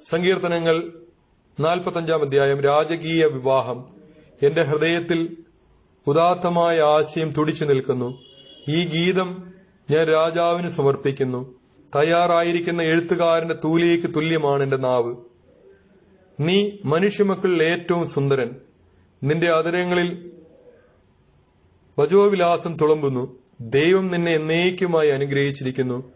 സങ്കീർത്തനങ്ങൾ നാൽപ്പത്തഞ്ചാം അധ്യായം രാജകീയ വിവാഹം. എന്റെ ഹൃദയത്തിൽ ഉദാത്തമായ ആശയം തുടിച്ചു നിൽക്കുന്നു. ഈ ഗീതം ഞാൻ രാജാവിന് സമർപ്പിക്കുന്നു. തയ്യാറായിരിക്കുന്ന എഴുത്തുകാരന്റെ തൂലിയേക്ക് തുല്യമാണ് എന്റെ നാവ്. നീ മനുഷ്യമക്കളിൽ ഏറ്റവും സുന്ദരൻ. നിന്റെ അതിരങ്ങളിൽ വജോവിലാസം തുളമ്പുന്നു. ദൈവം നിന്നെ എന്നേക്കുമായി അനുഗ്രഹിച്ചിരിക്കുന്നു.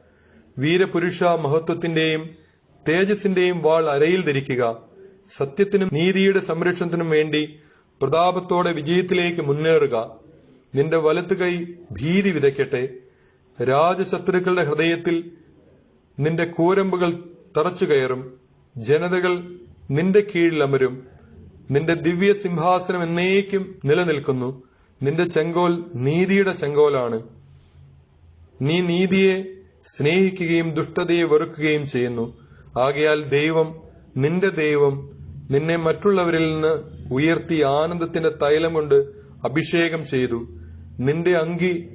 വീരപുരുഷ മഹത്വത്തിന്റെയും തേജസ്സിന്റെയും വാൾ അരയിൽ ധരിക്കുക. സത്യത്തിനും നീതിയുടെ സംരക്ഷണത്തിനും വേണ്ടി പ്രതാപത്തോടെ വിജയത്തിലേക്ക് മുന്നേറുക. നിന്റെ വലത്തു കൈ ഭീതി വിതയ്ക്കട്ടെ. രാജശത്രുക്കളുടെ ഹൃദയത്തിൽ നിന്റെ കൂരമ്പുകൾ തറച്ചു കയറും. ജനതകൾ നിന്റെ കീഴിൽ അമരും. നിന്റെ ദിവ്യ സിംഹാസനം എന്നേക്കും നിലനിൽക്കുന്നു. നിന്റെ ചെങ്കോൽ നീതിയുടെ ചെങ്കോലാണ്. നീ നീതിയെ സ്നേഹിക്കുകയും ദുഷ്ടതയെ വെറുക്കുകയും ചെയ്യുന്നു. ആകയാൽ ദൈവം നിന്റെ ദൈവം നിന്നെ മറ്റുള്ളവരിൽ നിന്ന് ഉയർത്തി ആനന്ദത്തിന്റെ തൈലം കൊണ്ട് അഭിഷേകം ചെയ്തു. നിന്റെ അങ്കി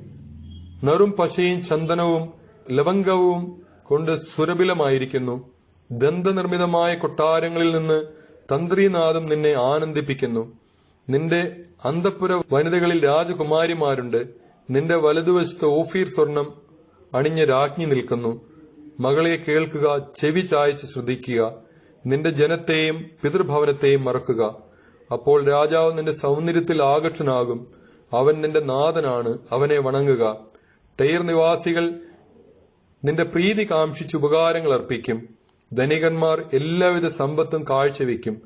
നറും പശയും ചന്ദനവും ലവംഗവും കൊണ്ട് സുരഭിലമായിരിക്കുന്നു. ദന്തനിർമ്മിതമായ കൊട്ടാരങ്ങളിൽ നിന്ന് തന്ത്രീനാഥം നിന്നെ ആനന്ദിപ്പിക്കുന്നു. നിന്റെ അന്തപ്പുര വനിതകളിൽ രാജകുമാരിമാരുണ്ട്. നിന്റെ വലതുവശത്ത് ഓഫീർ സ്വർണം അണിഞ്ഞ രാജ്ഞി നിൽക്കുന്നു. മകളെ കേൾക്കുക ചെവി ചായച്ച് ശ്രദ്ധിക്കുക നിന്റെ ജനത്തെയും പിതൃഭവനത്തെയും മറക്കുക. അപ്പോൾ രാജാവ് നിന്റെ സൗന്ദര്യത്തിൽ ആകർഷനാകും അവൻ നിന്റെ നാഥനാണ് അവനെ വണങ്ങുക. ടൈർ നിവാസികൾ നിന്റെ പ്രീതി കാംക്ഷിച്ച് ഉപകാരങ്ങൾ അർപ്പിക്കും. ധനികന്മാർ എല്ലാവിധ സമ്പത്തും കാഴ്ചവെക്കും.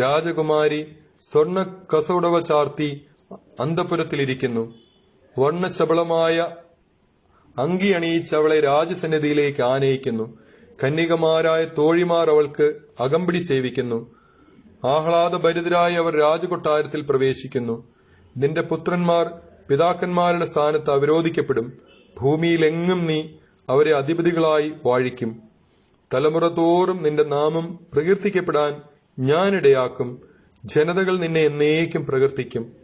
രാജകുമാരി സ്വർണ കസോടവ ചാർത്തി അന്തപുരത്തിലിരിക്കുന്നു. വർണശബളമായ അങ്കി അണിയിച്ച് അവളെ രാജസന്നിധിയിലേക്ക് ആനയിക്കുന്നു. കന്യകമാരായ തോഴിമാർ അവൾക്ക് അകമ്പിടി സേവിക്കുന്നു. ആഹ്ലാദഭരിതരായി അവർ രാജകൊട്ടാരത്തിൽ പ്രവേശിക്കുന്നു. നിന്റെ പുത്രന്മാർ പിതാക്കന്മാരുടെ സ്ഥാനത്ത് അവരോധിക്കപ്പെടും. ഭൂമിയിലെങ്ങും നീ അവരെ അധിപതികളായി വാഴിക്കും. തലമുറ തോറും നിന്റെ നാമം പ്രകീർത്തിക്കപ്പെടാൻ ഞാനിടയാക്കും ജനതകൾ നിന്നെ എന്നേക്കും പ്രകീർത്തിക്കും.